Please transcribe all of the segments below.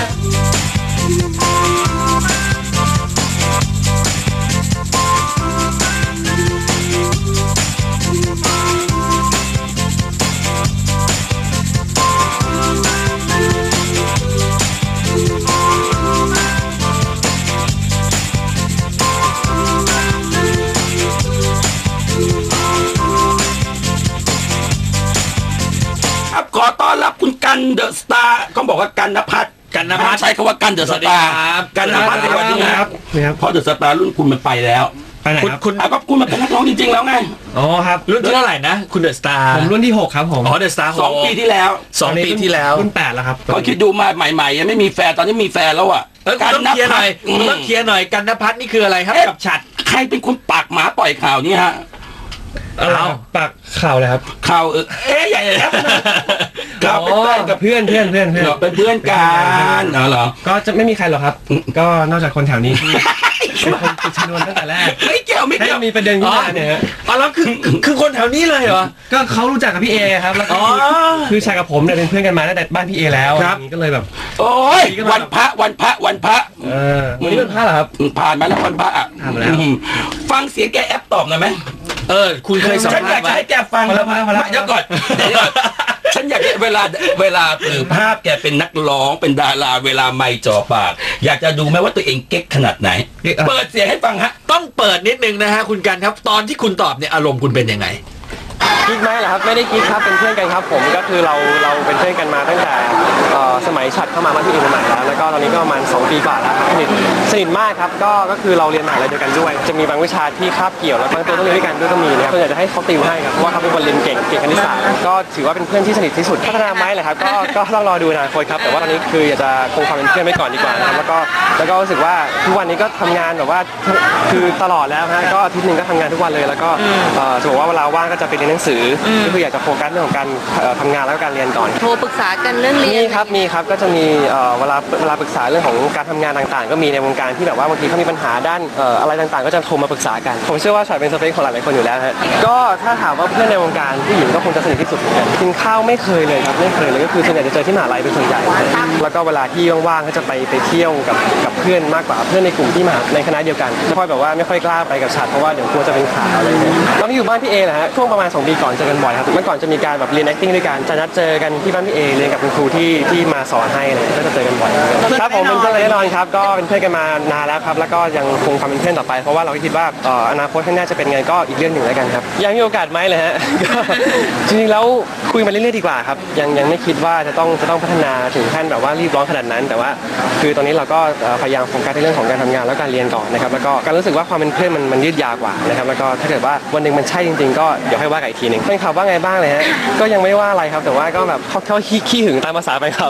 ค นเดอะสสวัสดีตาร์ครับกันนภัทรสวัสดีครับนี่ครับเพราะเดอะสตาร์รุ่นคุณมันไปแล้วไปไหนคุณครับคุณอะก็คุณมาเป็นนักร้องจริงๆแล้วไงอ๋อครับรุ่นที่เท่าไหร่นะ คุณเดอะสตาร์ผมรุ่นที่ 6 ครับผมอ๋อเดอะสตาร์สองปีที่แล้วสองปีที่แล้วรุ่น8แล้วครับเขาคิดดูมาใหม่ๆยังไม่มีแฟนตอนนี้มีแฟนแล้วอะเอ้ยคุณต้องเคลียร์หน่อยอืคุณมต้องเคลียร์หน่อยกันนภัทรนี่คืออะไรครับเอ๊ะกับฉัดใครเป็นคนปากหมาปล่อยข่าวนี้ฮะ อะไรครับปากข่าวเลยครับข่าวเออเอ๊ะใหญ่แล้วนะข่าวเป็นแฟนกับเพื่อนเพื่อนเพื่อนเพื่อนเหรอเป็นเพื่อนกันเหรอเหรอก็จะไม่มีใครหรอกครับ ก็นอกจากคนแถวนี้ที่เป็นคนติดชนวนตั้งแต่แรกไม่เกี่ยวไม่ให้เกี่ยวมีประเด็นขึ้นมาเนี่ยฮะอ๋อแล้วคือคือคนแถวนี้เลยเหรอก็เขารู้จักกับพี่เอครับแล้วก็อ๋อคือชายกับผมเนี่ยเป็นเพื่อนกันมาตั้งแต่บ้านพี่เอแล้วครับอย่างนี้ก็เลยแบบ โอ้ยวันพระวันพระวันพระเออวันนี้เป็นพระเหรอครับผ่านมาแล้ววันพระอะผ่านมาแล้วอืมฟังเสียงแกแอปตอบหน่อยไหม เออ คุณเคยสัมฉันอภาษยากณ์ไหมจะให้แกฟังพอแล้วพอแล้วพอแล้วเดี๋ยวก่อนเดี๋ยวก่อนฉันอยากจะเวลาเวลาถือภาพแกเป็นนักร้องเป็นดาราเวลาไม่จ่อปาก อยากจะดูไหมว่าตัวเองเก๊กขนาดไหนเก๊กอะไรเปิดเสียงให้ฟังฮะ ต้องเปิดนิดนึงนะฮะคุณกันครับ ตอนที่คุณตอบเนี่ยอารมณ์คุณเป็นยังไง กิ๊กไหมเหรอครับไม่ได้กิ๊กครับเป็นเพื่อนกันครับ ผมก็คือเราเราเป็นเพื่อนกันมาตั้งแต่เอ่อสมัยฉัดเข้ามาบ้านพี่อกใหม่แล้วแล้วก็ตอนนี้ก็ประมาณ2ปีกว่าแล้วครับสนิทสนิทมากครับก็ก็คือเราเรียนมหาลัยเดียวกันด้วย จะมีบางวิชาที่คาบเกี่ยวแล้วบางตัวต้องเรียนด้วยกันด้วยก็มีนะครับส่วนใหญ่จะให้เขาติวให้ครับเพราะว่าเขาเป็นคนเรียนเก่งเก่งคณิตศาสตร์ก็ถือว่าเป็นเพื่อนที่สนิทที่สุดพัฒนาไหมเหรอครับก็ก็ต้องรอดูอนาคตครับแต่ว่าตอนนี้คืออยากจะคงความเป็นเพื่อนไว้ก่อนดีกว่านะครับแล้วก็แล้วก็รู้สึกว่าทุกวันนี้ก็ทำงานแบบว่าคือตลอดแล้วฮะก็อาทิตย์หนึ่งก็ทำงานทุกวันเลย แล้วก็เอ่อจะบอกว่าเวลาว่างก็จะไปเรียนหนังสืออก็คืออยากจะโฟกัสเรื่องของการเอ่อทำงานแล้วก็การเรียนก่อน โทรปรึกษากันเรื่องเรียมีนครับมีครับก็จะมีเอ่อเวลาเวลาปรึกษาเรื่องของการทำงานต่างๆ ก็มีในวงการที่แบบว่าบางทีเขามีปัญหาด้านเอ่ออะไรต่างๆ ก็จะโทรมาปรึกษากัน ผมเชื่อว่าชายเป็นสเปคของหลายๆคนอยู่แล้วฮะก็ถ้าถามว่าเพื่อนในวงการผู้หญิงก็คงจะสนิทที่สุดเหมือนกันกินข้าวไม่เคยเลยครับไม่เคยเลยก็คือส่วนใหญ่จะเจอที่มหาลัยเป็นส่วนใหญ่แล้วก็เวลาที่ว่างๆก็จะไปไปเที่ยวกับกับเพื่อนมากกว่าเพื่อนในกลุ่มที่มหาในคณะเดียวกันไม่ค่อยแบบว่าไม่ค่อยกล้าไปกับฉัดเพราะว่าเดี๋ยวกลัวจะเป็นข่าวอะไรอย่างเงี้ยตอนนี้อยู่บ้านพี่เอนะฮะช่วงประมาณสองปีก่อนเจอกันบ่อยครับ เมื่อก่อนจะมีการแบบเรียน acting ด้วยกัน จะนัดเจอกันที่บ้านพี่เอเรียนกับคุณครูที่ที่มาสอนให้อะไรเลยก็จะเจอกันบ่อยครับผมเป็นเพื่อนกันแน่นอนครับ ก็เป็นเพื่อนกันมานานแล้วครับ แล้วก็ยังคงความเป็นเพื่อนต่อไป เพราะว่าเราก็คิดว่าเอ่ออนาคตข้างหน้าจะเป็นไงก็อีกเรื่องหนึ่งแล้วกันครับ ยังมีโอกาสไหมเลยฮะ ก็จริงๆแล้วคุยมาเรื่อยๆดีกว่าครับ ยังยังไม่คิดว่าจะต้องจะต้องพัฒนาถึงขั้นแบบว่ารีบร้อนขนาดนั้น แต่ว่า คือตอนนี้เราก็เอ่อพยายามโฟกัสในเรื่องของการทำงานแล้วการเรียนก่อนนะครับ แล้วก็การรู้สึกว่าความเป็นเพื่อนมันมันยืดยาวกว่านะครับ แล้วก็ถ้าเกิดว่าวันหนึ่งมันใช่จริงๆ ก็เดี๋ยวให้ว่ากันอีกทีหนึ่งแฟนคลับว่าไงบ้างเลยฮะ ก็ยังไม่ว่าอะไรครับ แต่ว่าก็แบบเขาเขาขี้ขี้หึงตามภาษาไปเขา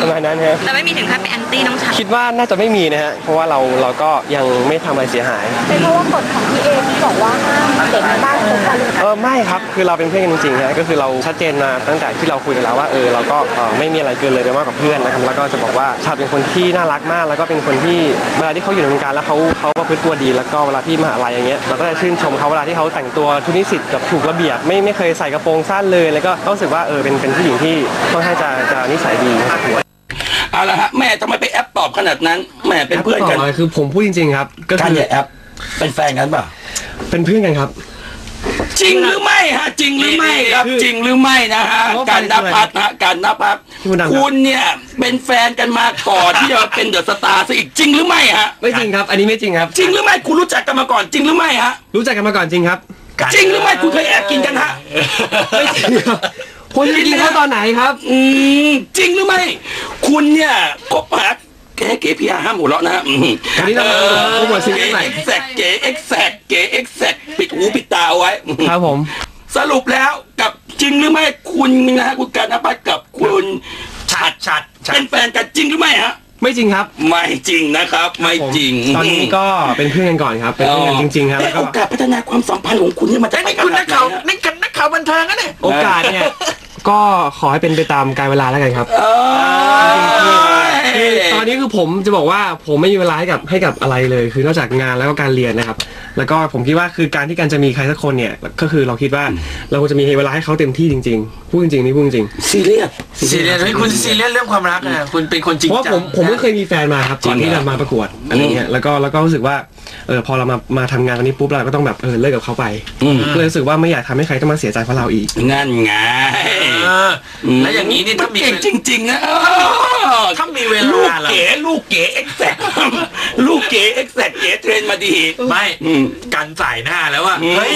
ประมาณนั้นฮะ แต่ไม่มีถึงขั้นเป็นแอนตี้น้องชัดคิดว่าน่าจะไม่มีนะฮะ เพราะว่าเราเราก็ยังไม่ทำอะไรเสียหาย เป็นเพราะว่ากฎของพี่เอที่บอกว่าห้ามเด็กบ้านคบกันเออไม่ครับ คือเราเป็นเพื่อนกันจริงๆฮะก็คือเราชัดเจนมาตั้งแต่ที่เราคุยกันแล้วว่าเออเราก็เอ่อไม่มีอะไรเกินเลยไปมากกว่าเพื่อนนะครับแล้วก็จะบอกว่าชาติเป็นคนที่น่ารักมาก แล้วก็เป็นคนที่เวลาที่เขาอยู่ในวงการแล้วเขาเขาประพฤติตัวดีแล้วก็เวลาที่มหาลัยอย่างเงี้ยเราก็จะชื่นชมเขาเวลาที่เขาแต่งตัวทุนิสิตกับถูกระเบียบไม่ไม่เคยใส่กระโปรงสั้นเลย แล้วก็รู้สึกว่าเออเป็นเป็นผู้หญิงที่ค่อนข้างจะจะนิสัยดีเอาละฮะแม่ทำไมไปแอปตอบขนาดนั้นแม่เป็นเพื่อนกันแอปต่ลยคือผมพูดจริงๆครับ ก็การคืออย่าแอปเป็นแฟนกันเปล่าเป็นเพื่อนกันครับ จริงหรือไม่ฮะจริงหรือไม่ครับคือจริงหรือไม่นะฮะเพราะว่าการนภัทรฮะการนภัทรพี่มดดำครับคุณเนี่ยเป็นแฟนกันมาก่อนที่จะเป็นเดอะสตาร์ซะอีกจริงหรือไม่ฮะไม่จริงครับ อันนี้ไม่จริงครับ จริงหรือไม่คุณรู้จักกันมาก่อนจริงหรือไม่ฮะรู้จักกันมาก่อนจริงครับ จริงหรือไม่คุณเคยแอบกินกันฮะไม่จริงครับคนจะกินเขาตอนไหนครับ อืมจริงหรือไม่ คุณเนี่ยคบหาแกเก๋พีอาห้ามหัวเราะนะฮะอืมอันนี้เราโปรโมทซิงเกิลใหม่เอ็กแซกเก๋เอ็กแซกเก๋เอ็กแซกปิดหูปิดตาเอาไว้ ครับผม สรุปแล้วกับจริงหรือไม่คุณนะฮะคุณการนภัทรกับคุณฉัดฉัดฉัดเป็นแฟนกันจริงหรือไม่ฮะ ไม่จริงครับไม่จริงนะครับ ไม่จริงตอนนี้ก็เป็นเพื่อนกันก่อนครับเป็นเพื่อนกันจริง ๆ ครับแต่แล้วก็โอกาสพัฒนาความสัมพันธ์ของคุณเนี่ยมันจะไอ้ไปนี่ขคุณนานัดกไหนข่าวฮะนี่กันนักข่าวบันเทิงนะเนี่ย โอกาสเนี่ย ก็ขอให้เป็นไปตามกาลเวลาแล้วกันครับเอ้ยคือตอนนี้คือผมจะบอกว่าผมไม่มีเวลาให้กับให้กับอะไรเลย คือนอกจากงานแล้วก็การเรียนนะครับ แล้วก็ผมคิดว่าคือการที่การจะมีใครสักคนเนี่ยก็คือเราคิดว่าเราควรจะมีเวลาให้เขาเต็มที่จริงๆพูดจริงๆนี่พูดจริงซีเรียสซีเรียสเฮ้ยคุณซีเรียสเรื่องความรักนะคุณเป็นคนจริงเพราะว่าจังผมผมก็เคยมีแฟนมาครับก่อนที่จะมาประกวดอะไรเงี้ยแล้วก็แล้วก็รู้สึกว่าเออพอเรามามาทำงานตรงนี้ปุ๊บเราก็ต้องแบบเออเลิกกับเขาไปอืมก็เลยรู้สึกว่าไม่อยากทำให้ใครต้องมาเสียใจเพราะเราอีกงั้นไงเออแล้วอย่างนี้นี่ถ้ามีเก่งจริงๆนะถ้ามีเวลูกลาล่ะเก๋ลูกเก๋เอ็กแซกลูกเก๋เอ็กแซกเก๋เทรนมาดีไม่อืมกันใส่หน้าแล้วว่าอืมเฮ้ย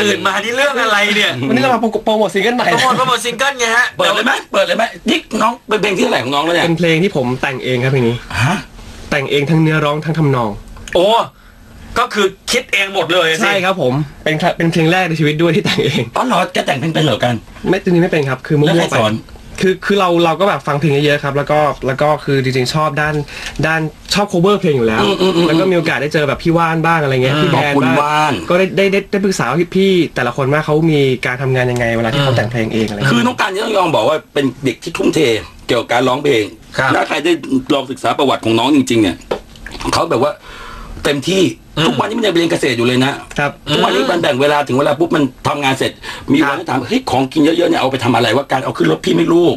ตื่นมานี่เรื่องอะไรเนี่ยวันนี้เรามาโปรโมทซิงเกิลใหม่โปรโมทโปรโมทซิงเกิลไงฮะเปิดเลยไหมเปิดเลยไหมนี่น้องเป็นเพลงที่เท่าไหร่ของน้องแล้วเนี่ยเป็นเพลงที่ผมแต่งเองครับเพลงนี้ฮะแต่งเองทั้งเนื้อร้องทั้งทำนอง โอ้ ก็คือคิดเองหมดเลยสิใช่ครับผมเป็นครั้งเป็นเพลงแรกในชีวิตด้วยที่แต่งเองอ๋อเหรอแกแต่งเพลงเป็นเหรอกัน ไม่จริงๆไม่เป็นครับ คือมั่แล้วใครวๆไป สอน คือคือเราเราก็แบบฟังเพลงเยอะๆครับ แล้วก็แล้วก็คือจริงๆชอบด้านด้านชอบ cover เพลงอยู่แล้ว อืมอืมอืมแล้วก็มีโอกาสได้เจอแบบพี่ว่านบ้างอะไรเงี้ยพี่ขแบอบนคุณบ้างว่าน ก็ได้ได้ได้ได้ปรึกษาพี่พี่แต่ละคนว่าเขามีการทำงานยังไงเวลาที่เขาแต่งเพลงเองอะไรคือเงี้ยน้องการนี่ต้องยอมบอกว่าเป็นเด็กที่ทุ่มเทเกี่ยวกับการร้องเพลงครับ ถ้าใครได้ลองศึกษาประวัติของน้องจริง ๆ เนี่ยเขาแบบว่าเต็มที่ ทุกวันนี้มันยังเรียนเกษตรอยู่เลยนะครับทุกวันนี้มันแบ่งเวลาถึงเวลาปุ๊บมันทำงานเสร็จ มีวันที่ถามเฮ้ยของกินเยอะๆเนี่ยเอาไปทำอะไรว่าการเอาขึ้นรถพี่ไม่ลูก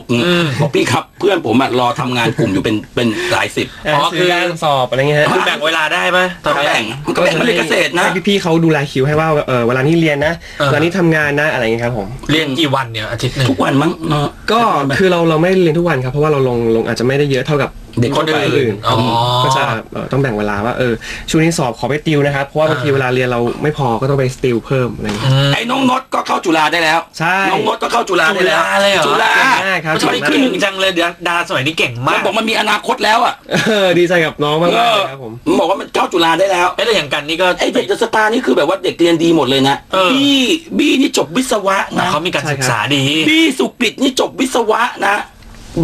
บอกพี่ครับ เพื่อนผมอะรอทำงานกลุ่มอยู่เป็นเป็นหลายสิบอ๋อคือการสอบอะไรเงี้ยฮะคุณแบ่งเวลาได้ไหมตอนนี้แบ่งมันก็แบ่งมาเรียนเกษตรนะให้พี่ๆเขาดูแลคิวให้ว่าเออเวลานี้เรียนนะเออ เวลานี้ทำงานนะอะไรเงี้ยครับผม เรียนกี่วันเนี่ยอาทิตย์หนึ่ง ทุกวันมั้งเนาะ ก็คือเราเราไม่ได้เรียนทุกวันครับเพราะว่าเราลงลงอาจจะไม่ได้เยอะเท่ากับ เด็กคนอื่นอื่นอ๋อก็จะเอ่อต้องแบ่งเวลาว่าเออช่วงนี้สอบขอไปติวนะครับ เพราะว่าบางทีเวลาเรียนเราไม่พอก็ต้องไปติวเพิ่มอะไรอย่างเงี้ยไอ้น้องนดก็เข้าจุฬาได้แล้วใช่น้องนดก็เข้าจุฬาได้แล้วจุฬาเลยเหรอจุฬาเก่งมากครับช่วยไม่ขึ้ขึ้นนจังเลยเดี๋ยวดาราสมัยนี้เก่งมัมานกบอกมันมีอนาคตแล้วอะเออดีใจกับน้องมากเอๆอเลยครับผมมันบอกว่ามันเข้าจุฬาได้แล้วเอ้ยแล้วอย่างกันนี่ก็ไอ้เด็กจะสตาร์นี่คือแบบว่าเด็กเรียนดีหมดเลยนะเออบี้บี้นี่จบวิศวะนะเขามีการศึกษาดีบี้สุกฤตนี่จบวิศวะนะ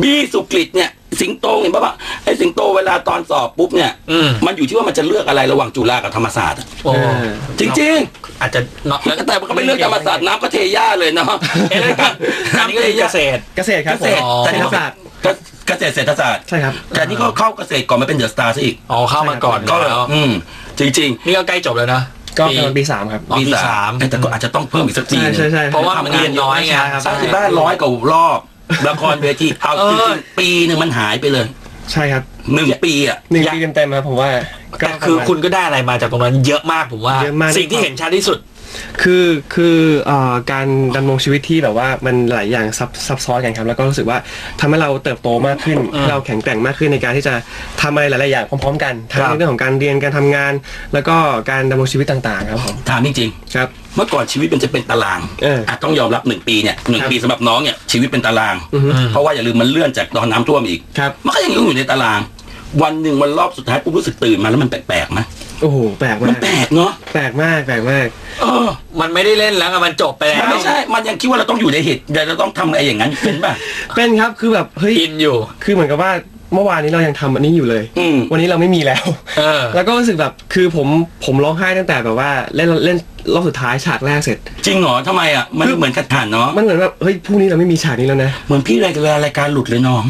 บี้สุกฤตเนี่ยสิงโตเห็นปะปะไอ้สิงโตเวลาตอนสอบปุ๊บเนี่ยอืม มันอยู่ที่ว่ามันจะเลือกอะไรระหว่างจุฬากับธรรมศาสตร์อะโอ้เออจริงอาจจะเนาะๆแต่มันก็ไม่เลือกธรรมศาสตร์น้ำก็เทย่าเลยเนาะเอ๊ะแล้วกันอันนี้ก็คือเกษตร เกษตรครับเกษตรผมแต่เศรนี่ษฐเขาศาสตร์เกษตรเศรษฐศาสตร์ใช่ครับ แต่นี่เขาเข้าเกษตรก่อนมาเป็นเดอะสตาร์ซะอีกอ๋อเข้ามาก่อนก็แล้วอืมจริงนี่ก็ใกล้จบแล้วนะ ก็ปีกำลังปีสามครับ อ๋อปีปีสาสามมแต่ก็อาจจะต้องเพิ่มอีกสักปีใช่หนึงใช่ใช่เพราะว่ามันเรียนน้อยไงครับ สร้างที่บ้านร้อยกว่ารอบ ละครเวทีเอาเอจอริงๆปีหนึ่งมันหายไปเลยใช่ครับหนึ่งปีอะหนึ่งปีเต็มๆครับผมว่าก็แต่คือคุณก็ได้อะไรมาจากตรงนั้นเยอะมากผมว่า เยอะมาก สิ่งที่เห็นชัดที่สุด คือคือเอ่อการดำรงชีวิตที่แบบว่ามันหลายอย่างซับซับซ้อนกันครับ แล้วก็รู้สึกว่าทำให้เราเติบโตมากขึ้นให้เราแข็งแกร่งมากขึ้นในการที่จะทำอะไรหลายๆอย่างพร้อม ๆ กันทั้งครับ ในเรื่องของการเรียนการทำงาน แล้วก็การดำรงชีวิตต่างๆ ครับผมถามจริงครับๆเมื่อก่อนชีวิตมันจะเป็นตารางเอออะต้องยอมรับหนึ่งปีเนี่ยหนึ่งครับปีสำหรับน้องเนี่ยชีวิตเป็นตารางอือฮึเพราะว่าอย่าลืมมันเลื่อนจากตอนน้ำท่วมอีก ครับ มันก็ยังอยู่ในตาราง วันหนึ่งวันรอบสุดท้ายปุ๊บรู้สึกตื่นมาแล้วมันแปลกๆไหม โอ้โหแปลกมัมานก แปลกเนาะแปลกมากแปลกมาก เออมันไม่ได้เล่นแล้วอะมันจบไปแล้วมันไม่ใช่ มันยังคิดว่าเราต้องอยู่ในเหตุเดี๋ยวเราต้องทำอะไรอย่างนั้นเป็นป่ะ เป็นครับคือแบบเฮ้ยอินอยู่ คือเหมือนกับว่าเมื่อวานนี้เรายังทำอันนี้อยู่เลย อืม วันนี้เราไม่มีแล้ว เออ แล้วก็รู้สึกแบบคือผมผมร้องไห้ตั้งแต่แบบว่าเล่นเล่นรอบสุดท้ายฉากแรกเสร็จ จริงเหรอทำไมอะ มันเหมือนขัดขันเนาะมันเหมือนแบบเฮ้ยพรุ่งนี้เราไม่มีฉากนี้แล้วนะ เหมือนพี่รายการรายการหลุดเลยน้อง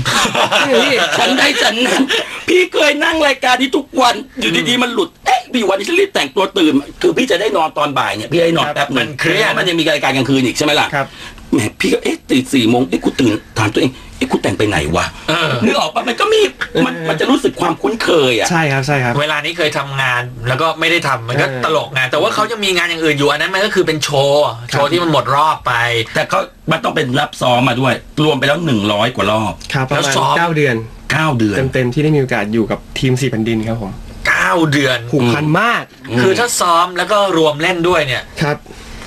พี่ฉันได้ฉันนั้นพี่เคยนั่งรายการนี้ทุกวันอยู่ดีๆมันหลุดเอ๊ะพี่วันนี้ฉันรีบแต่งตัวตื่น คือพี่จะได้นอนตอนบ่ายเนี่ยพี่ได้นอนครับแป๊บหนึงมันเครียดมันยังมีรายการกลางคืนอีกใช่ไหมล่ะครับ แหมพี่ก็เอ๊ะตื่นสี่โมงเอ๊ะกูตื่นถามตัวเองเอ๊ะกูแต่งไปไหนวะเออ นึกออกปะมันก็มีมันมันจะรู้สึกความคุ้นเคยอะ ใช่ครับใช่ครับ เวลานี้เคยทำงานแล้วก็ไม่ได้ทำมันก็เออ ตลกไงแต่ว่าเขายังมีงานอย่างอื่นอยู่อันนั้นมันก็คือเป็นโชว์ โชว์ที่มันหมดรอบไป แต่เขามันต้องเป็นรับซ้อมมาด้วย รวมไปแล้วหนึ่งร้อยกว่ารอบ ครับประแล้วมาณซ้อม เก้าเดือน เก้าเดือน เต็มๆที่ได้มีโอกาสอยู่กับทีมสี่แผ่นดินครับผม9 เดือน ผูกพันมากคือถ้าซ้อมแล้วก็รวมเล่นด้วยเนี่ย ครับ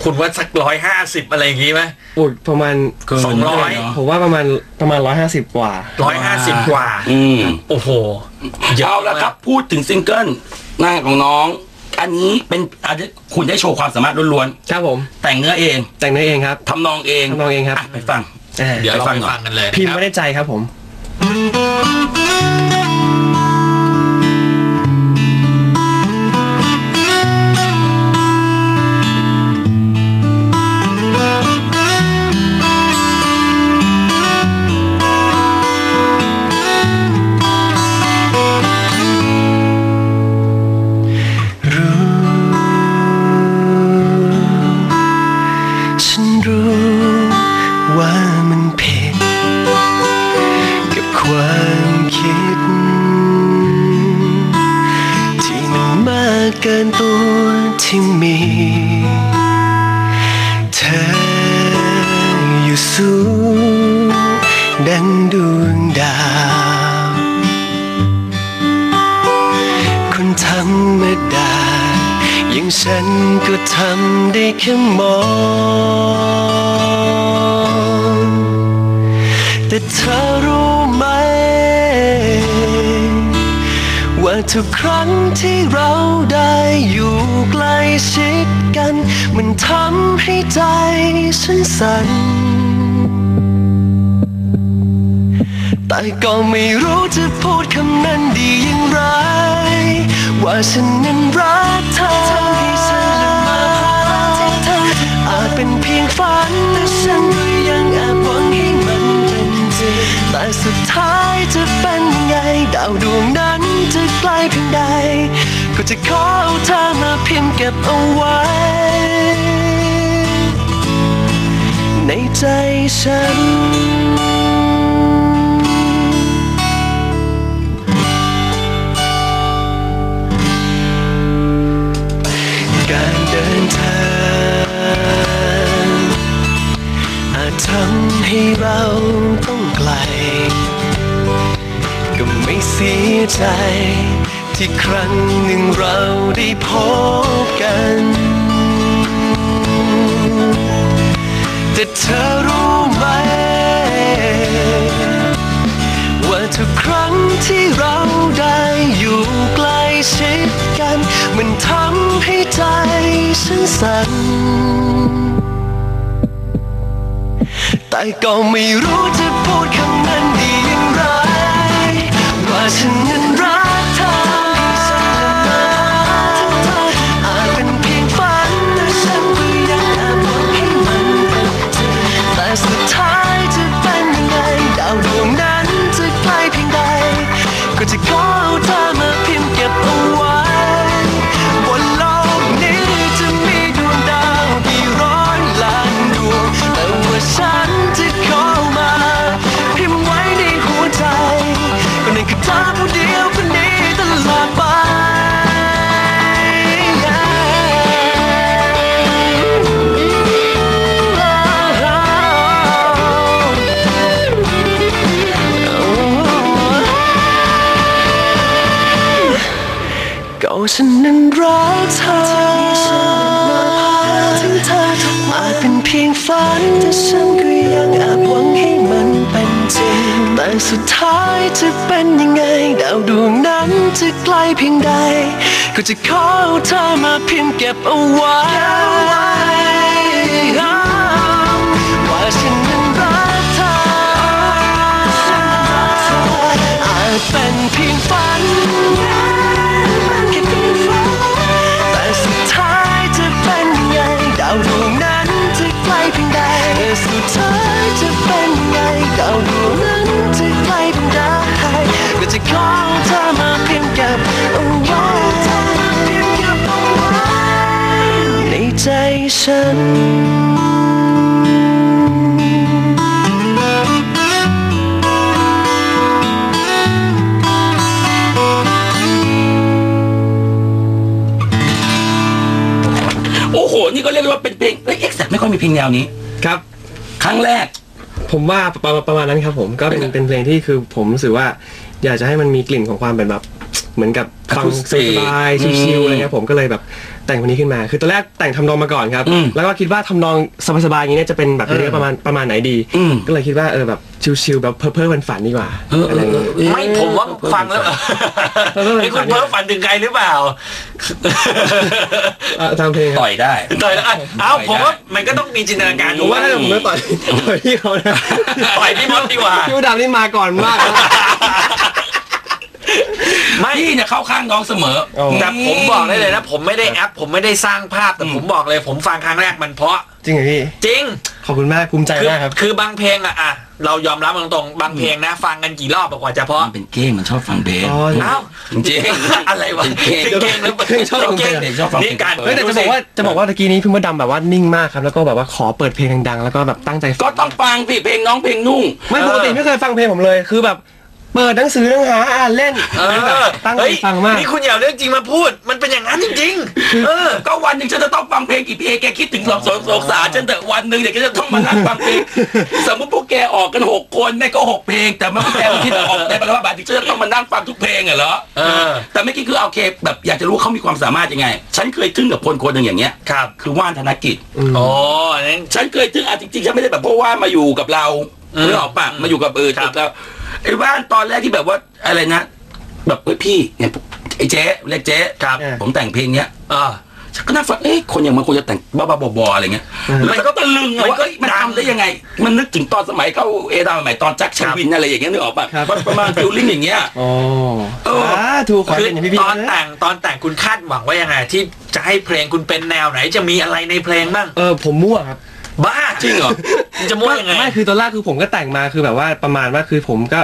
คุณว่าสักร้อยห้าสิบอะไรอย่างงี้ไหม โอ้ยประมาณเกินสองร้อย เนะผมว่าประมาณประมาณร้อยห้าสิบกว่า ร้อยห้าสิบกว่า อืมโอ้โหเยอะเอาละครับ พูดถึงซิงเกิลหน้าของน้อง อันนี้เป็นอาจจะคุณได้โชว์ความสามารถล้วนครับผม ๆแต่งเนื้อเองแต่งเนื้อเองครับ ทำนองเองทำนองเองครับะไปฟัง อ่าเดี๋ยวเราไปฟัไปงหน่อยฟังกันเลยพิมพ์นะครับไม่ได้ใจครับผมเฉันก็ทำได้แค่มอง แต่เธอรู้ไหม ว่าทุกครั้งที่เราได้อยู่ใกล้ชิดกัน มันทำให้ใจฉันสั่นแต่ก็ไม่รู้จะพูดคำนั้นดีอย่างไร ว่าฉันนั้นรักเธอทำให้ฉันละเมอภาพที่เธออาจเป็นเพียงฝันแต่ฉันก็ยังแอบหวังให้มันเป็นจริงแต่สุดท้ายจะเป็นยังไงดาวดวงนั้นจะไกลเพียงใด ก็จะขอเอาเธอมาเพียงเก็บเอาไว้ ในใจฉัน ทำให้เราต้องไกล ก็ไม่เสียใจ ที่ครั้งหนึ่งเราได้พบกัน แต่เธอรู้ไหม ว่าทุกครั้งที่เราได้อยู่ใกล้ชิดกัน มันทำให้ใจฉันสั่น ก็ไม่รู้จะพูดคำนั้นดีอย่างไรว่าฉัน สุดท้ายจะเป็นยังไง ดาวดวงนั้นจะไกลเพียงใด ก็จะขอเธอมาเพียงเก็บเอาไว้ ขอเอาเธอมาเพียงเก็บเอาไว้ในใจฉันโอ้โหนี่ก็เรียกได้ว่าเป็นเพลงเอ็กซ์ไม่ค่อยมีเพลงแนวนี้ครับ ครั้งแรก ผมว่าประมาณประมาณนั้นครับผมก็เป็นเป็นไงเป็นเพลงที่คือผมรู้สึกว่า อยากจะให้มันมีกลิ่นของความเป็นแบบ เหมือนกับฟัง Acoustic สบายๆอืมชิลๆอะไรเงี้ยผมก็เลยแบบแต่งเพลงนี้ขึ้นมา คือตอนแรกแต่งทำนองมาก่อนครับอืมแล้วก็คิดว่าทำนองสบายๆอย่างนี้เนี่ยจะเป็นแบบเนื้อประมาณประมาณไหนดีอืมก็เลยคิดว่าเออแบบ ชิลๆแบบเพ้อเพ้อฝันๆดีกว่าเออเออะไรอเงี้ยเออไม่ผมว่าฟังแล้วเออ ไอ้คุณเพ้อฝันถึงใครหรือเปล่า เอ่อตามเพลงครับต่อยได้ ต่อยแล้วอะเอ้าผมว่ามันก็ต้องมีจินตนาการผมว่าถ้าเกิดผมไม่ต่อยต่อยพี่เขานะต่อยพี่มดดีกว่า พี่มดดำนี่มาก่อนมากนะ ไม่พี่เนี่ยเข้าข้างน้องเสมอโอ้ แต่ผมบอกได้เลยนะ ผมไม่ได้แอป ผมไม่ได้สร้างภาพแต่ผมบอกเลย ผมฟังครั้งแรกมันเพราะจริงเหรอพี่จริงขอบคุณมากภูมิใจคือมากครับ คือบางเพลงอะอะ เรายอมรับตรงๆบางเพลงนะ ฟังกันกี่รอบกว่าจะเพราะมันเป็นเก้งมันชอบฟังเบสอ๋อเอ้าจริงๆอะไรวะเป็นเพลงเพลงหรือเพลงชอบฟังเพลงเพลงชอบฟังเพลงนี่การเฮ้ยแต่จะบอกว่าจะบอกว่าตะกี้นี้พี่มดดำแบบว่านิ่งมากครับแล้วก็แบบว่าขอเปิดเพลงดังๆ แล้วก็แบบตั้งใจฟัก็ต้องฟังสิเพลงน้องเพลงนุ่ง ไม่ปกติไม่เคยฟังเพลงผมเลยคือแบบ เปิดหนังสือหนังหาอ่านเล่นเออตั้งใจเฮ้ยฟังมาก นี่คุณอย่าเอาเรื่องจริงมาพูด มันเป็นอย่างนั้นจริงๆเออ ก็วันหนึ่งฉันจะต้องฟังเพลงกี่เพลงแกคิดถึงสองสองสองสารฉันแต่วันหนึ่งเดี๋ยวแกจะต้องมานั่งฟังเพลง สมมติพวกแกออกกันหกคนแม่ก็หกเพลง แต่เมื่อแกคิดออกได้ประมาณบาทถึงฉันจะต้องมานั่งฟังทุกเพลงเหรอเออ แต่ไม่อกี้คือเอาเค แบบอยากจะรู้เขามีความสามารถยังไง ฉันเคยทึ่งกับคนคนหนึ่งอย่างเงี้ย ครับคือว่านธนกิจ อ๋ออันนั้น ฉันเคยทึ่งอะจริงๆฉันไม่ได้แบบเพราะว่ามาอยู่กับเราอืมเรื่องออกปะมาอยู่กับเออครับแล้ว ไอ้ว่านตอนแรกที่แบบว่าอะไรนะแบบเฮ้ยพี่เนี่ยไอ้เจ๊เรียกเจ๊ครับผมแต่งเพลงเนี้ยอ่าฉันก็นั่งฟังเอ๊ะคนอย่างมันควรจะแต่งบ้าๆบอๆอะไรเงี้ยอืมแล้วมันก็ตะลึงอะมันว่าก็ เอ้ยมันดังทำได้ยังไง มันนึกถึงตอนสมัยเข้าเอดาสมัยตอนแจ็คชวินอะไรอย่างเงี้ยนึกออกปะครับ ประมาณฟิลลิ่งอย่างเงี้ย อ๋อเออ สาถูกขอคือเป็นอย่างพี่พี่ตอนแต่งตอนแต่งคุณคาดหวังว่ายังไงที่จะให้เพลงคุณเป็นแนวไหนจะมีอะไรในเพลงบ้าง เออผมมั่วครับ บ้าจริงเหรอมันจะมั่วยังไง ไม่คือตอนแรกคือผมก็แต่งมาคือแบบว่าประมาณว่าคือผมก็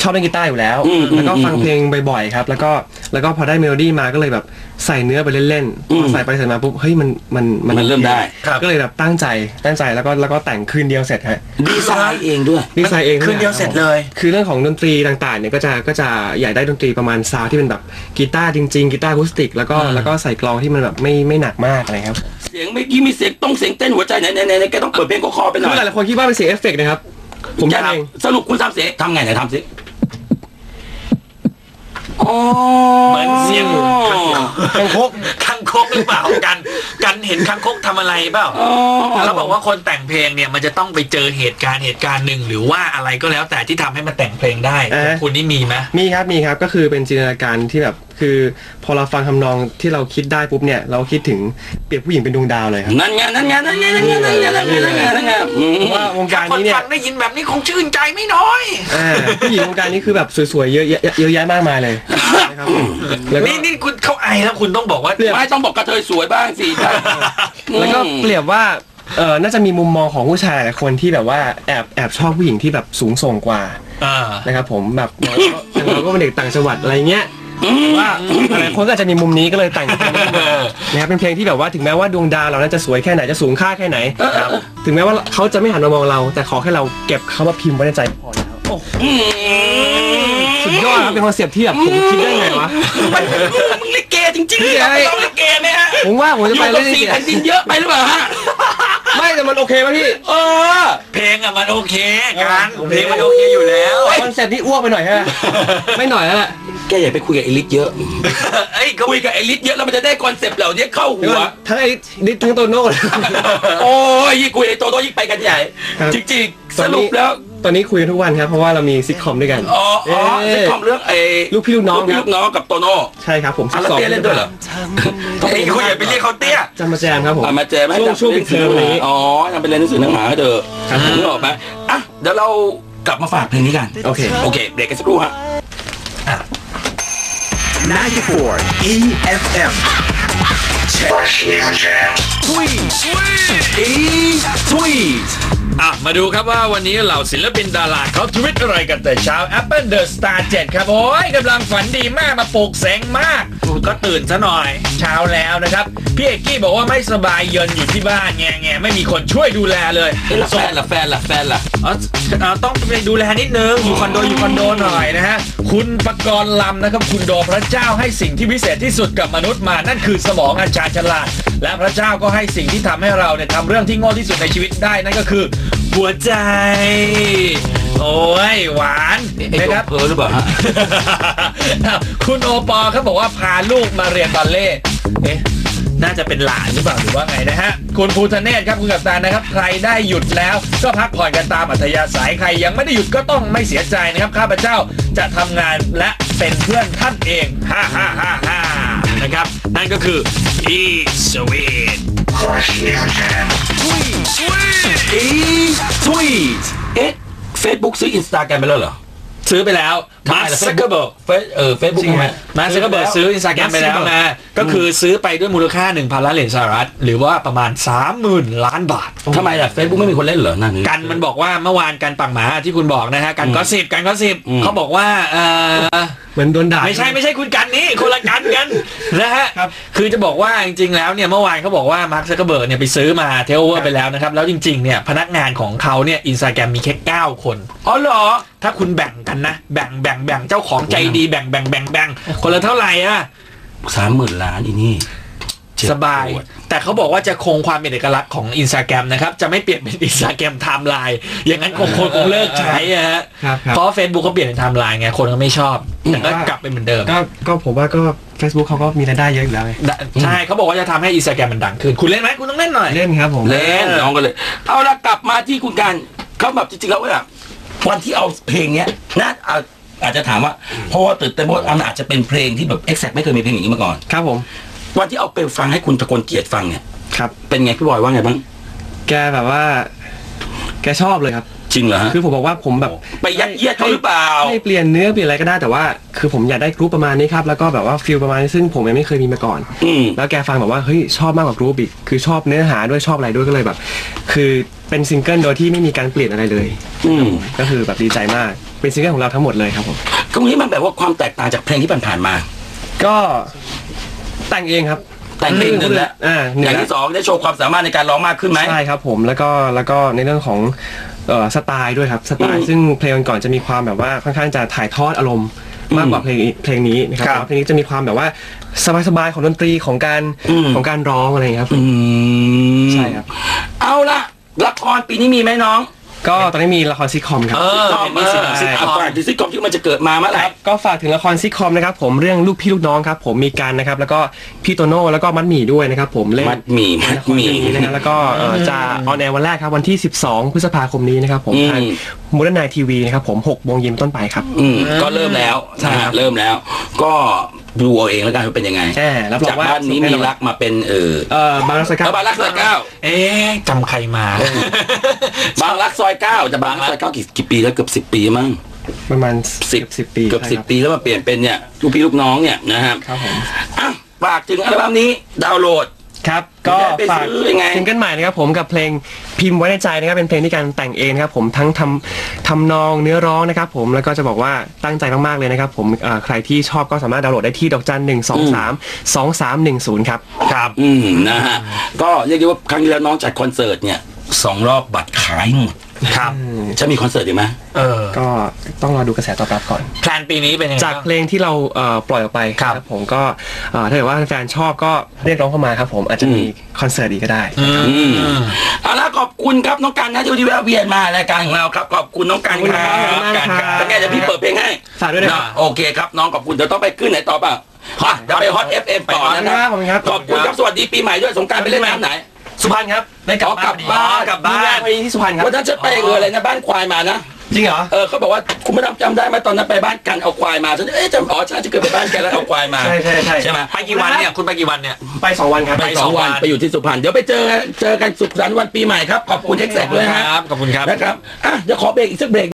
ชอบเล่นกีตาร์อยู่แล้วอืมแล้วก็อืมฟังเพลงบ่อยๆครับ แล้วก็ แล้วก็พอได้เมโลดี้มาก็เลยแบบใส่เนื้อไปเล่นอืๆมพอใส่ไปใส่มาปุ๊บเฮ้ยมันมันมันเริ่มได้ครับก็เลยแบบตั้งใจตั้งใจแล้วก็แล้วก็แต่งคืนเดียวเสร็จฮะดีไซน์เองด้วยดีไซน์เองคืนเดียวเสร็จเลย คือเรื่องของดนตรีต่างๆเนี่ยก็จะก็จะอยากได้ดนตรีประมาณซาวด์ที่เป็นแบบกีตาร์จริง ๆกีตาร์อะคูสติก แล้วก็อืมแล้วก็ใส่กลองที่มันแบบไม่ไม่หนักมากอะไรครับเสียงเมื่อกี้มีเสียงต้องเสียงเต้นหัวใจไหนไหนไหนไหนแกต้องเปิดเพลงคอๆไปหน่คืออหลายๆคนคิดว่าเป็นเสียงเอฟเฟกต์นะครับผมอย่าทำเองสรุปคุณทำเสียงทำไงไหนทำสิ อ๋อเหมือนเสียงคังคกคังคกหรือเปล่ากัน กันเห็นคังคกทำอะไรเปล่าอ๋อแล้วบอกว่าคนแต่งเพลงเนี่ยมันจะต้องไปเจอเหตุการณ์เหตุการณ์หนึ่งหรือว่าอะไรก็แล้วแต่ที่ทำให้มันแต่งเพลงได้อ่าคุณนี่มีไหมมีครับมีครับก็คือเป็นจินตนาการที่แบบ คือพอเราฟังทำนองที่เราคิดได้ปุ๊บเนี่ย เราคิดถึงเปรียบผู้หญิงเป็นดวงดาวเลยครับนั่นไงนั่นไงนั่นไงนั่นไงนั่นไงนั่นไงนั่นไงนั่นไงอืมว่าวงการคนนี้เนี่ยฟังได้ยินแบบนี้คงชื่นใจไม่น้อยอ่าผู้หญิงวงการนี้คือแบบสวยๆเยอะแยะเยอะแยะมากมายเลยนะครับแล้วก็นี่นี่คุณเขาไอแล้วคุณต้องบอกว่าเปรียบไม่ต้องบอกกระเทยสวยบ้างสิครับแล้วก็เปรียบว่าเออน่าจะมีมุมมองของผู้ชายหลายคนที่แบบว่าแอบแอบชอบผู้หญิงที่แบบสูงส่งกว่าอ่า นะครับผมแบบอย่างเราก็เป็นเด็กต่างจังหวัดอะไรเงี้ย ว่าหลายคนก็อาจจะมีมุมนี้ก็เลยแต่งเพลงนี้ขึ้นมานะครับเป็นเพลงที่แบบว่าถึงแม้ว่าดวงดาวเรานั้นจะสวยแค่ไหนจะสูงค่าแค่ไหนครับถึงแม้ว่าเขาจะไม่หันมามองเรา แต่ขอแค่เราเก็บเขามาพิมพ์ไว้ในใจก็พอแล้วสุดยอดครับเป็นคอนเซปต์ที่แบบผมคิดได้ไงวะ มันมึงลิเกจริงๆเลยไปร้องลิเกไหมฮะผมว่าผมอจะไปยู่กัเล่บนสี่นี่แผ่นดินเยอะไปหรือเปล่าฮะไม่ แต่มันโอเคไหมพี่เออ เพลงอะมันโอเคกันเพลงมันโอเคอยู่แล้วคอนเซปต์นี่อ้วกไปหน่อยฮะ ไม่หน่อยแล้วแหละแกอย่าไปคุยกับเอลิสเยอะเอ้ยเขาคุยกับเอลิสเยอะแล้วมันจะได้คอนเซปต์เหล่านี้เข้าเดี๋ยวหัวก่อนทั้งไอ้ดิสทั้งโตโน่เลย โอ้ยยิ่งคุยไอ้โตโต้ยิ่งไปกันใหญ่ครับจริงๆ สรุปแล้ว ตอนนี้คุยกันทุกวันครับ เพราะว่าเรามีซิทคอมด้วยกัน อ๋ออ๋อเอ๊ะ ซิทคอมเรื่องไอ้ลูกพี่ลูกน้องลูกพี่ครับลูกน้องกับโตโน่ใช่ครับผมอะแล้วเตี้ยเล่นด้วยเหรอเอ้ยคุณอย่าไปเรียกเขาเตี้ยจะมาแจมครับผม อะมาแจมให้ช่วงช่วงปิดเทอมอะไรอย่างงี้ อ๋อทำเป็นเรียนหนังสือหนังหาให้เธอครับนึกออกไหมอะเดี๋ยวเรากลับมาฝากเพลงนี้กัน โอเค โอเคเบรกกันสักครู่ฮะ 94 EFM. Tweet. E tweet. อะ มาดูครับว่าวันนี้เหล่าศิลปินดาราเขาทวิตอะไรกันแต่เช้า Apple The Star 7 ครับ โอ้ยกำลังฝันดีมากมาปลุกเสงมาก ก็ตื่นซะหน่อย เช้าแล้วนะครับ พี่เอกกี้บอกว่าไม่สบายเยินอยู่ที่บ้านแงแงไม่มีคนช่วยดูแลเลยเอ้ยแล้วแฟนล่ะแฟนล่ะแฟนล่ะอ๋อเอ่อต้องไปดูแลนิดนึง อยู่คอนโดอยู่คอนโดหน่อยนะฮะ คุณปกรณ์ลำนะครับ คุณโดพระเจ้าให้สิ่งที่พิเศษที่สุดกับมนุษย์มา นั่นคือสมองอันชาญฉลาดและพระเจ้าก็ให้สิ่งที่ทำให้เราเนี่ยทำเรื่องที่โง่ที่สุดในชีวิตได้นั่นก็คือ หัวใจ โอ้ยหวานไอ้นะตัวครับเพอหรือเปล่าฮะอ้าวคุณโอปอล์เขาบอกว่าพาลูกมาเรียนบัลเล่ต์เอ๊ะน่าจะเป็นหลานหรือเปล่าหรือว่าไงนะฮะ คุณภูทะเนศครับคุณกัปตันนะครับ ใครได้หยุดแล้วก็พักผ่อนกันตามอัธยาศัยใครยังไม่ได้หยุดก็ต้องไม่เสียใจนะครับข้าพเจ้าจะทำงานและเป็นเพื่อนท่านเองฮ่าฮ่าฮ่าฮ่านะครับ นั่นก็คือ e sweet E tweet. เอ๊ะเฟซบุ๊กซื้ออินสตาแกรมไปแล้วเหรอ ซื้อไปแล้วทำมาไมล่ะซักเกอร์เบิร์เฟซเออเฟซบุ๊กทำไมมาซักเกอร์เบิร์ซื้ออินสตาแกรมไปแล้วนะก็คือซื้อไปด้วยมูลค่า 1,000 ล้านเหรียญสหรัฐ หรือว่าประมาณ 30,000 ล้านบาททำไมล่ะเฟซบุ๊กไม่มีคนเล่นเหรอนั่นกันมันบอกว่าเมื่อวานกันปังหมาที่คุณบอกนะฮะกันก็สิบกันก็สิบอืมเขาบอกว่าเออเหมือนโดนด่าไม่ใช่ไม่ใช่คุณกันนี้คนละกันกันนะฮะครับคือจะบอกว่าจริงๆแล้วเนี่ยเมื่อวานเขาบอกว่ามาร์คซักเกอร์เบิร์กเนี่ยไปซื้อมาเทลเวอร์ไปแล้วนะครับแล้วจริงๆเนี่ยพนักงานของเขาเนี่ยอินสตาแกรมมีแค่9คนอ๋อเหรอ ถ้าคุณแบ่งกันนะแบ่งแบ่งแบ่งเจ้าของใจดีแบ่งแบ่งแบ่งแบ่งคนละเท่าไหร่อะสามหมื่นล้านอีนี่เจ็สบายปวดแต่เขาบอกว่าจะคงความเป็นเอกลักษณ์ของอินสตาแกรมนะครับ จะไม่เปลี่ยนเป็นอินสตาแกรมไทม์ไลน์อย่างนั้นคงคนคงเลิกใช้อะฮะครับครับเพราะเฟซบุ๊กเขาเปลี่ยนเป็นไทม์ไลน์ไงคนก็ไม่ชอบแต่ก็กลับไปเหมือนเดิม ก็ก็ผมว่าก็ Facebook เขาก็มีรายได้เยอะอยู่แล้วไงใช่เขาบอกว่าจะทำให้อินสตาแกรมมันดังขึ้น คุณเล่นไหมคุณต้องเล่นหน่อย เล่นครับผมเล่นน้องกันเลย เอาละกลับมาที่คุณการเขาแบบจริงๆแล้วว่า วันที่เอาเพลงเนี้ยน่าอาอาจจะถามว่าเพราะว่าตื่นเต้นเพราะว่ามันอาจจะเป็นเพลงที่แบบเอ็กแซกไม่เคยมีเพลงอย่างนี้มาก่อน ครับผม วันที่เอาไปฟังให้คุณตะโกนเกียรติฟังเนี่ยครับ เป็นไงพี่บอยว่าไงบ้าง แกแบบว่า แกชอบเลยครับ จริงเหรอฮะ คือผมบอกว่าผมแบบไปยัดเยียดเขาหรือเปล่า ให้เปลี่ยนเนื้อเปลี่ยนอะไรก็ได้แต่ว่าคือผมอยากได้กรุ๊ปประมาณนี้ครับแล้วก็แบบว่าฟิลประมาณนี้ซึ่งผมยังไม่เคยมีมาก่อน อืม แล้วแกฟังแบบว่าเฮ้ยชอบมากกว่ากรุ๊ปอีกคือชอบเนื้อหาด้วยชอบอะไรด้วยก็เลยแบบ คือเป็นซิงเกิลโดยที่ไม่มีการเปลี่ยนอะไรเลย อืม ก็คือแบบดีใจมากเป็นซิงเกิลของเราทั้งหมดเลยครับผมตรงนี้มันแบบว่าความแตกต่างจากเพลงที่ผ่านๆมา ก็แต่งเองครับแต่งเพลงหนึ่งแล้วอ่าหอนึ่งย่างแล้วที่สองได้โชว์ความสามารถในการร้องมากขึ้นไหม ใช่ครับผมแล้วก็แล้วก็ในเรื่องของ เอ่อสไตล์ด้วยครับสไตอืล์มซึ่งเพลงก่อนจะมีความแบบว่าค่อนข้างจะถ่ายทอดอารมณ์มากกว่าเพลงเพลงนี้นะครับครับแต่ว่าเพลงนี้จะมีความแบบว่าสบายๆของดนตรีของการอืมของการร้องอะไรอย่างเงี้ยครับ อืมใช่ครับ เอาละละครปีนี้มีไหมน้อง ก็ตอนนี้มีละครซิทคอมครับ เออซิทคอมมีเอซิอทซิทคคออมมฝากซิทคอมที่มันจะเกิดมาเมื่อไหร่ก็ฝากถึงละครซิทคอมนะครับผมเรื่องลูกพี่ลูกน้องครับผมมีการนะครับแล้วก็พี่โตโน่แล้วก็มัดหมี่ด้วยนะครับผมเล่นมัดหมี่มัดละคหรมี่เรื่องนี้นะฮะแล้วก็เอ่อจะออนแอร์วันแรกครับวันที่ 12 พฤษภาคมนี้นะครับผมอืมทางมูลนายทีวีนะครับผม6โมงเย็นต้นไปครับอืมก็เริ่มแล้วใช่นะครัฮะบเริ่มแล้ว ก็ ดูเอาเองแล้วกันว่าเป็นยังไงแน่รับรอจากงว่าบ้านนี้มีรักมาเป็นเออเอ่อบางรักสกัเออบางรักซอยเก้าเอ๊ะจำใครมา บางรักซอยเก้าจะบางรักซอยเก้ากี่กี่ปีแล้วเกือบสิบปีมั้งประมาณสิบสิบปีเกือบใช่สิบครับปีแล้วมาเปลี่ยนเป็นเนี่ยลูกพี่ลูกน้องเนี่ยนะฮะครับผมอะฝากถึงอัลบั้มนี้ดาวน์โหลด ครับก็ไปฝากซื้อยังไงซิงเกิลใหม่นะครับผมกับเพลงพิมพ์ไว้ในใจนะครับเป็นเพลงที่การแต่งเองนะครับผมทั้งทำทำนองเนื้อร้องนะครับผมแล้วก็จะบอกว่าตั้งใจมากๆเลยนะครับผมเอ่อใครที่ชอบก็สามารถดาวน์โหลดได้ที่ดอกจันหนึ่งสองสามสองสามหนึ่งศูนย์ครับครับอืมนะฮะก็เรียกได้ว่าครั้งที่แล้วน้องจัดคอนเสิร์ตเนี่ยสองรอบบัตรขายหมด ครับจะมีคอนเสิร์ตอีกไหมเออก็ต้องรอดูกระแสตอบรับก่อน แพลนปีนี้เป็นยังไงจากบ้างเพลงที่เราเอ่อปล่อยออกไปครับผมก็เอ่อถ้าเกิดว่าแฟนๆชอบก็เรียกร้องเข้ามาครับผมอาจจะมีคอนเสิร์ตอีกก็ได้ อือืมมเอาละขอบคุณครับน้องกันนะที่วันนี้แวะเวียนมารายการของเราครับขอบคุณน้องกันขอบคุณคครัรับบขอบคุณมากครับ เป็นไงเดี๋ยวพี่เปิดเพลงให้ฝากด้วยนะครับ โอเคครับน้องขอบคุณเดี๋ยวต้องไปขึ้นไหนต่อเปล่าฮอตเดี๋ยวไปฮอตเอฟเอ็มต่อนะครับขอบคุณครับ ขอบคุณครับสวัสดีปีใหม่ด้วยสงกรารไปเล่นน้ำไหน สุพรรณครับได้กลับอ๋อกลับบ้านกลับบ้านวันนี้ที่สุพรรณครับวันนั้นฉันไปเอออะไรนะบ้านควายมานะ จริงเหรอ เออเขาบอกว่าคุณไม่จำได้ไหมตอนนั้นไปบ้านกันเอาควายมาฉันเอ๊ะจำอ๋อฉันจะเคยไปบ้านแกแล้วเอาควายมาใช่ใช่ใช่ใช่ไหมไปกี่วันเนี่ยคุณไปกี่วันเนี่ย ไปสองวันครับไปสองวันไปอยู่ที่สุพรรณเดี๋ยวไปเจอเจอกันสุขสันต์วันปีใหม่ครับขอบคุณเอ็กแซกด้วยนะฮะครับขอบคุณครับนะครับอะเดี๋ยวขอเบรกอีกสักเบรก